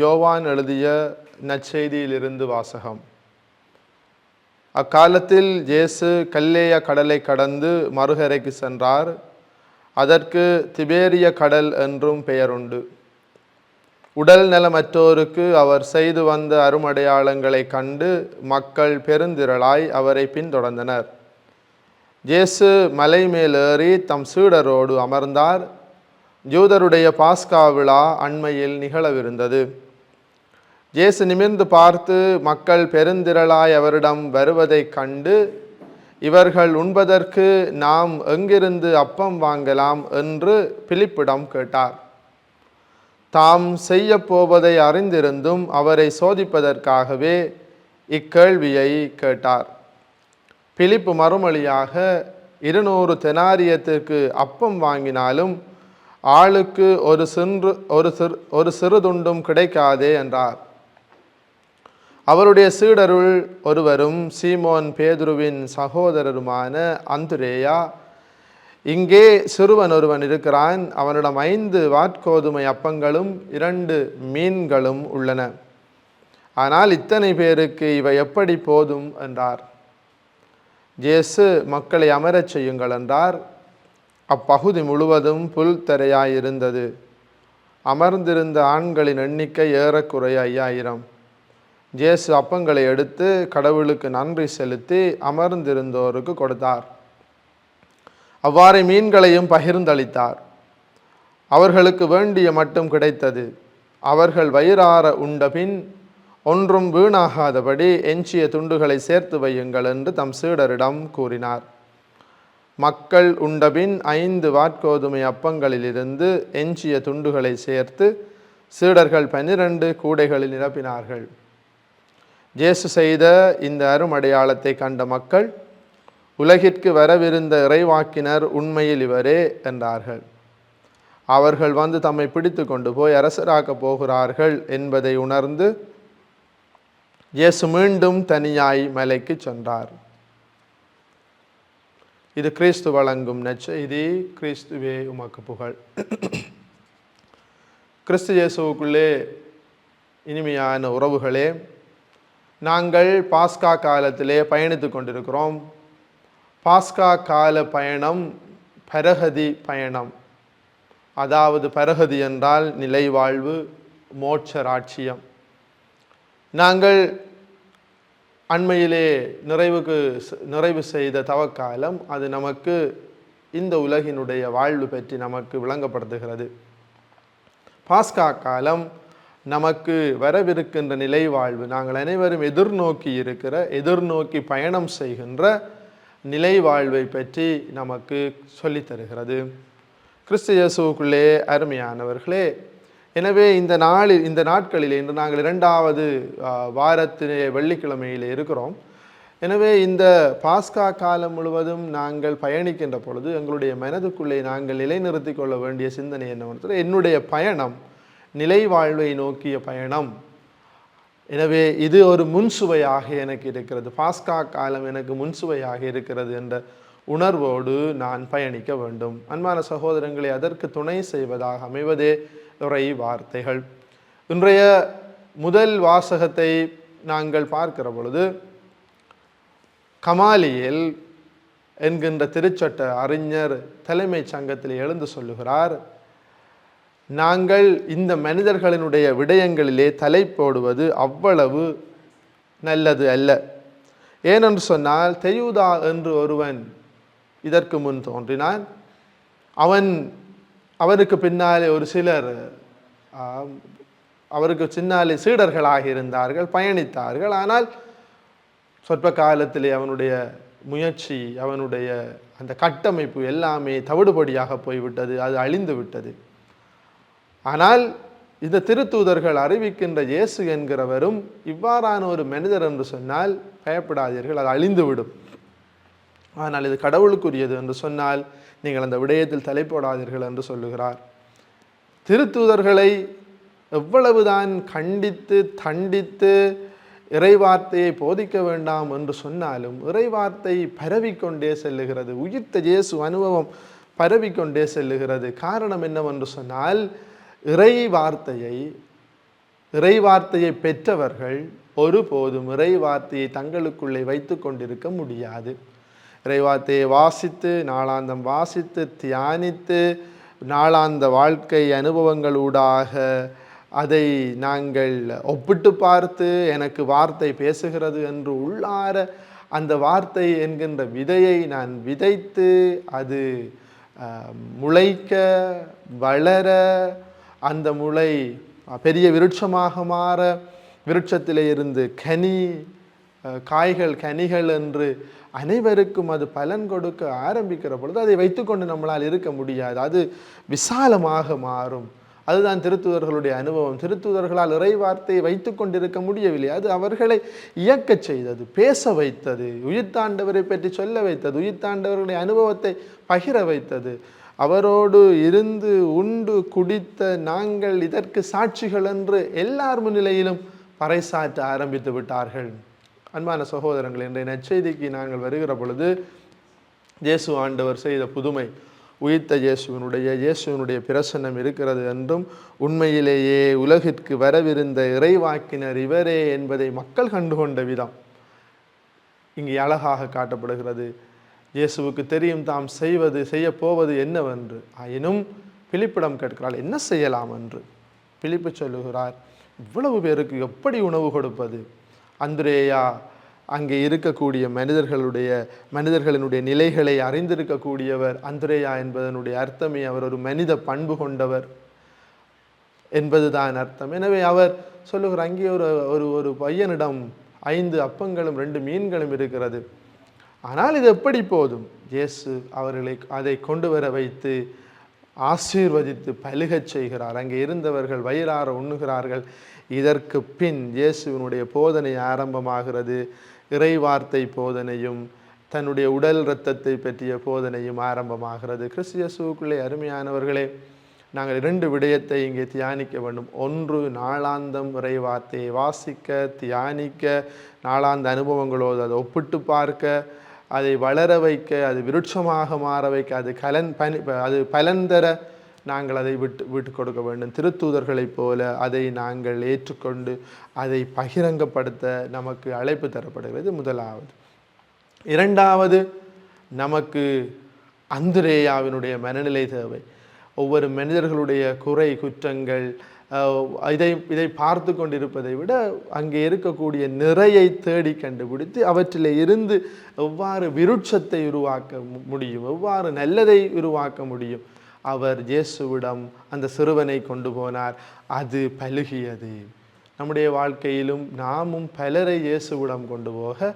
யோவான் எழுதிய நற்செய்தியிலிருந்து வாசகம். அக்காலத்தில் இயேசு கல்லேய கடலை கடந்து மறுகரைக்கு சென்றார். அதற்கு திபேரிய கடல் என்றும் பெயருண்டு. உடல் நலமற்றோருக்கு அவர் செய்து வந்த அருமடையாளங்களை கண்டு மக்கள் பெருந்திரளாய் அவரை பின்தொடர்ந்தனர். இயேசு மலை மேலேறி தம் சீடரோடு அமர்ந்தார். ஜூதருடைய பாஸ்கா விழா அண்மையில் நிகழவிருந்தது. இயேசு நிமிர்ந்து பார்த்து மக்கள் பெருந்திரளாய் அவரிடம் வருவதைக் கண்டு இவர்கள் உண்பதற்கு நாம் எங்கிருந்து அப்பம் வாங்கலாம் என்று பிலிப்பிடம் கேட்டார். தாம் செய்ய போவதை அறிந்திருந்தும் அவரை சோதிப்பதற்காகவே இக்கேள்வியை கேட்டார். பிலிப்பு மறுமொழியாக இருநூறு தெனாரியத்திற்கு அப்பம் வாங்கினாலும் ஆளுக்கு ஒரு சின்று ஒரு சிறு ஒரு சிறு துண்டும் கிடைக்காதே என்றார். அவருடைய சீடருள் ஒருவரும் சீமோன் பேதுருவின் சகோதரருமான அந்துரேயா. இங்கே சிறுவன் ஒருவன் இருக்கிறான். அவனிடம் ஐந்து வாட்கோதுமை அப்பங்களும் இரண்டு மீன்களும் உள்ளன. ஆனால் இத்தனை பேருக்கு இவை எப்படி போதும்? என்றார். ஜேசு மக்களை அமரச் செய்யுங்கள் என்றார். அப்பகுதி முழுவதும் புல் தரையாயிருந்தது அமர்ந்திருந்த ஆண்களின் எண்ணிக்கை ஏறக்குறைய ஐயாயிரம். ஜேசு அப்பங்களை எடுத்து கடவுளுக்கு நன்றி செலுத்தி அமர்ந்திருந்தோருக்கு கொடுத்தார். அவ்வாறு மீன்களையும் பகிர்ந்தளித்தார். அவர்களுக்கு வேண்டிய மட்டும் கிடைத்தது. அவர்கள் வயிறார உண்டபின் ஒன்றும் வீணாகாதபடி எஞ்சிய துண்டுகளை சேர்த்து வையுங்கள் என்று தம் சீடரிடம் கூறினார். மக்கள் உண்டபின் ஐந்து வாட்கோதுமை அப்பங்களிலிருந்து எஞ்சிய துண்டுகளை சேர்த்து சீடர்கள் பன்னிரண்டு கூடைகளில் நிரப்பினார்கள். இயேசு செய்த இந்த அருமடையாளத்தை கண்ட மக்கள் உலகிற்கு வரவிருந்த இறைவாக்கினர் உண்மையில் இவரே என்றார்கள். அவர்கள் வந்து தம்மை பிடித்து கொண்டு போய் அரசராக்கப் போகிறார்கள் என்பதை உணர்ந்து இயேசு மீண்டும் தனியாய் மலைக்கு சென்றார். இது கிறிஸ்து வழங்கும் நச்செய்தி கிறிஸ்துவே உமக்கு புகழ். கிறிஸ்து இயேசுவுக்குள்ளே இனிமையான உறவுகளே. நாங்கள் பாஸ்கா காலத்திலே பயணித்து கொண்டிருக்கிறோம். பாஸ்கா கால பயணம் பரகதி பயணம். அதாவது பரகதி என்றால் நிலைவாழ்வு மோட்ச ராட்சியம் நாங்கள் அண்மையிலே நிறைவுக்கு நிறைவு செய்த தவக்காலம் அது நமக்கு இந்த உலகினுடைய வாழ்வு பற்றி நமக்கு விளங்கப்படுத்துகிறது. பாஸ்கா காலம் நமக்கு வரவிருக்கின்ற நிலை வாழ்வு நாங்கள் அனைவரும் எதிர்நோக்கி இருக்கிற எதிர்நோக்கி பயணம் செய்கின்ற நிலை வாழ்வை பற்றி நமக்கு சொல்லித் தருகிறது. கிறிஸ்து இயேசுக்குள்ளே அருமையானவர்களே எனவே இந்த நாளில் இந்த நாட்களில் இன்று நாங்கள் இரண்டாவது வாரத்திலே வெள்ளிக்கிழமையில் இருக்கிறோம். எனவே இந்த பாஸ்கா காலம் முழுவதும் நாங்கள் பயணிக்கின்ற பொழுது எங்களுடைய மனதுக்குள்ளே நாங்கள் நிலைநிறுத்திக் கொள்ள வேண்டிய சிந்தனை என்னவென்றால் என்னுடைய பயணம் நிலை வாழ்வை நோக்கிய பயணம். எனவே இது ஒரு முன்சுவையாக எனக்கு இருக்கிறது. பாஸ்கா காலம் எனக்கு முன்சுவையாக இருக்கிறது என்ற உணர்வோடு நான் பயணிக்க வேண்டும். அன்பான சகோதரங்களை அதற்கு துணை செய்வதாக அமைவதே உரை வார்த்தைகள். இன்றைய முதல் வாசகத்தை நாங்கள் பார்க்கிற பொழுது கமாலியில் என்கின்ற திருச்சட்ட அறிஞர் தலைமைச் சங்கத்தில் எழுந்து சொல்லுகிறார் நாங்கள் இந்த மனிதர்களினுடைய விடயங்களிலே தலை போடுவது அவ்வளவு நல்லது அல்ல. ஏனென்று சொன்னால் தெயூதா என்று ஒருவன் இதற்கு முன் தோன்றினான். அவன் அவருக்கு பின்னாலே ஒரு சிலர் அவருக்கு சின்னாலே சீடர்களாக இருந்தார்கள் பயணித்தார்கள். ஆனால் சொற்ப காலத்திலே அவனுடைய முயற்சி அவனுடைய அந்த கட்டமைப்பு எல்லாமே தவிடுபடியாக போய்விட்டது அது அழிந்து விட்டது ஆனால் இந்த திருத்தூதர்கள் அறிவிக்கின்ற இயேசு என்கிறவரும் இவ்வாறான ஒரு மனிதர் என்று சொன்னால் பயப்படாதீர்கள் அது அழிந்துவிடும். ஆனால் இது கடவுளுக்குரியது என்று சொன்னால் நீங்கள் அந்த விடயத்தில் தலை போடாதீர்கள் என்று சொல்லுகிறார். திருத்தூதர்களை எவ்வளவுதான் கண்டித்து தண்டித்து இறைவார்த்தையை போதிக்க வேண்டாம் என்று சொன்னாலும் இறைவார்த்தை பரவிக்கொண்டே செல்லுகிறது. உயிர்த்த இயேசு அனுபவம் பரவிக்கொண்டே செல்லுகிறது. காரணம் என்னவென்று சொன்னால் இறை வார்த்தையை இறை வார்த்தையை பெற்றவர்கள் ஒருபோதும் இறை வார்த்தையை தங்களுக்குள்ளே வைத்து கொண்டிருக்க முடியாது. இறை வார்த்தையை வாசித்து நாளாந்தம் வாசித்து தியானித்து நாளாந்த வாழ்க்கை அனுபவங்களூடாக அதை நாங்கள் ஒப்பிட்டு பார்த்து எனக்கு வார்த்தை பேசுகிறது என்று உள்ளார அந்த வார்த்தை என்கின்ற விதையை நான் விதைத்து அது முளைக்க வளர அந்த முளை பெரிய விருட்சமாக மாற விருட்சத்திலே இருந்து கனி காய்கள் கனிகள் என்று அனைவருக்கும் அது பலன் கொடுக்க ஆரம்பிக்கிற பொழுது அதை வைத்துக்கொண்டு நம்மளால் இருக்க முடியாது. அது விசாலமாக மாறும். அதுதான் திருத்துதர்களுடைய அனுபவம். திருத்துதர்களால் இறைவார்த்தையை வைத்து கொண்டிருக்க முடியவில்லை. அது அவர்களை இயக்கச் செய்தது பேச வைத்தது உயிர்த்தாண்டவரை பற்றி சொல்ல வைத்தது உயிர்த்தாண்டவர்களுடைய அனுபவத்தை பகிர வைத்தது. அவரோடு இருந்து உண்டு குடித்த நாங்கள் இதற்கு சாட்சிகள் என்று எல்லார் முன்னிலையிலும் பறைசாற்ற ஆரம்பித்து விட்டார்கள். அன்பான சகோதரங்கள் இன்றைய நற்செய்திக்கு நாங்கள் வருகிற பொழுது இயேசு ஆண்டவர் செய்த புதுமை உயிர்த்த இயேசுவனுடைய இயேசுவனுடைய பிரசன்னம் இருக்கிறது என்றும் உண்மையிலேயே உலகிற்கு வரவிருந்த இறைவாக்கினர் இவரே என்பதை மக்கள் கண்டுகொண்ட விதம் இங்கே அழகாக காட்டப்படுகிறது. இயேசுவுக்கு தெரியும் தாம் செய்வது செய்ய போவது என்னவென்று. ஆயினும் பிலிப்பிடம் கேட்கிறாள் என்ன செய்யலாம்? என்று. பிலிப்பு சொல்லுகிறார் இவ்வளவு பேருக்கு எப்படி உணவு கொடுப்பது? அந்திரேயா அங்கே இருக்கக்கூடிய மனிதர்களுடைய மனிதர்களினுடைய நிலைகளை அறிந்திருக்கக்கூடியவர் அந்திரேயா என்பதனுடைய அர்த்தமே அவர் ஒரு மனித பண்பு கொண்டவர் என்பதுதான் அர்த்தம். எனவே அவர் சொல்லுகிறார் அங்கே ஒரு ஒரு ஒரு பையனிடம் ஐந்து அப்பங்களும் ரெண்டு மீன்களும் இருக்கிறது. ஆனால் இது எப்படி போதும்? இயேசு அவர்களை அதை கொண்டு வர வைத்து ஆசீர்வதித்து பழுகச் செய்கிறார். அங்கே இருந்தவர்கள் வயிறார உண்ணுகிறார்கள். இதற்கு பின் இயேசுவினுடைய போதனை ஆரம்பமாகிறது. இறைவார்த்தை போதனையும் தன்னுடைய உடல் இரத்தத்தை பற்றிய போதனையும் ஆரம்பமாகிறது. கிறிஸ்தியசுக்குள்ளே அருமையானவர்களே நாங்கள் இரண்டு விடயத்தை இங்கே தியானிக்க வேண்டும். ஒன்று நாளாந்தம் இறைவார்த்தையை வாசிக்க தியானிக்க நாளாந்த அனுபவங்களோடு அதை ஒப்பிட்டு பார்க்க அதை வளர வைக்க அது விருட்சமாக மாற வைக்க அது கலன் பனி அது பலன் தர நாங்கள் அதை விட்டு விட்டு கொடுக்க வேண்டும். திருத்தூதர்களைப் போல அதை நாங்கள் ஏற்றுக்கொண்டு அதை பகிரங்கப்படுத்த நமக்கு அழைப்பு தரப்படுகிறது. முதலாவது. இரண்டாவது நமக்கு அந்திரேயாவினுடைய மனநிலை தேவை. ஒவ்வொரு மனிதர்களுடைய குறை குற்றங்கள் இதை இதை பார்த்து கொண்டிருப்பதை விட அங்கே இருக்கக்கூடிய நிறையை தேடி கண்டுபிடித்து அவற்றில் இருந்து எவ்வாறு விருட்சத்தை உருவாக்க முடியும் எவ்வாறு நல்லதை உருவாக்க முடியும். அவர் இயேசுவிடம் அந்த சிறுவனை கொண்டு போனார். அது பழுகியது நம்முடைய வாழ்க்கையிலும் நாமும் பலரை இயேசுவிடம் கொண்டு போக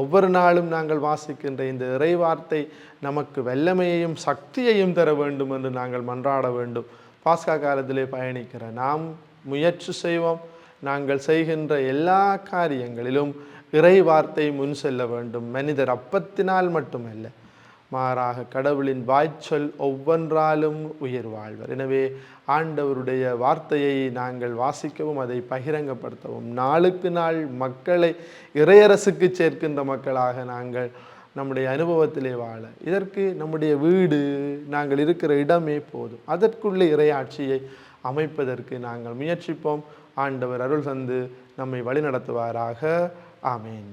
ஒவ்வொரு நாளும் நாங்கள் வாசிக்கின்ற இந்த இறைவார்த்தை நமக்கு வல்லமையையும் சக்தியையும் தர வேண்டும் என்று நாங்கள் மன்றாட வேண்டும். பாஸ்கா காலத்திலே பயணிக்கிற நாம் முயற்சி செய்வோம். நாங்கள் செய்கின்ற எல்லா காரியங்களிலும் இறை வார்த்தை முன் செல்ல வேண்டும். மனிதர் அப்பத்தினால் மட்டுமல்ல மாறாக கடவுளின் வாய்ச்சொல் ஒவ்வொன்றாலும் உயிர் வாழ்வர். எனவே ஆண்டவருடைய வார்த்தையை நாங்கள் வாசிக்கவும் அதை பகிரங்கப்படுத்தவும் நாளுக்கு நாள் மக்களை இறையரசுக்கு சேர்க்கின்ற மக்களாக நாங்கள் நம்முடைய அனுபவத்திலே வாழ. இதற்கு நம்முடைய வீடு நாங்கள் இருக்கிற இடமே போதும். அதற்குள்ளே இறையாட்சியை அமைப்பதற்கு நாங்கள் முயற்சிப்போம். ஆண்டவர் அருள் தந்து நம்மை வழிநடத்துவாராக. ஆமேன்.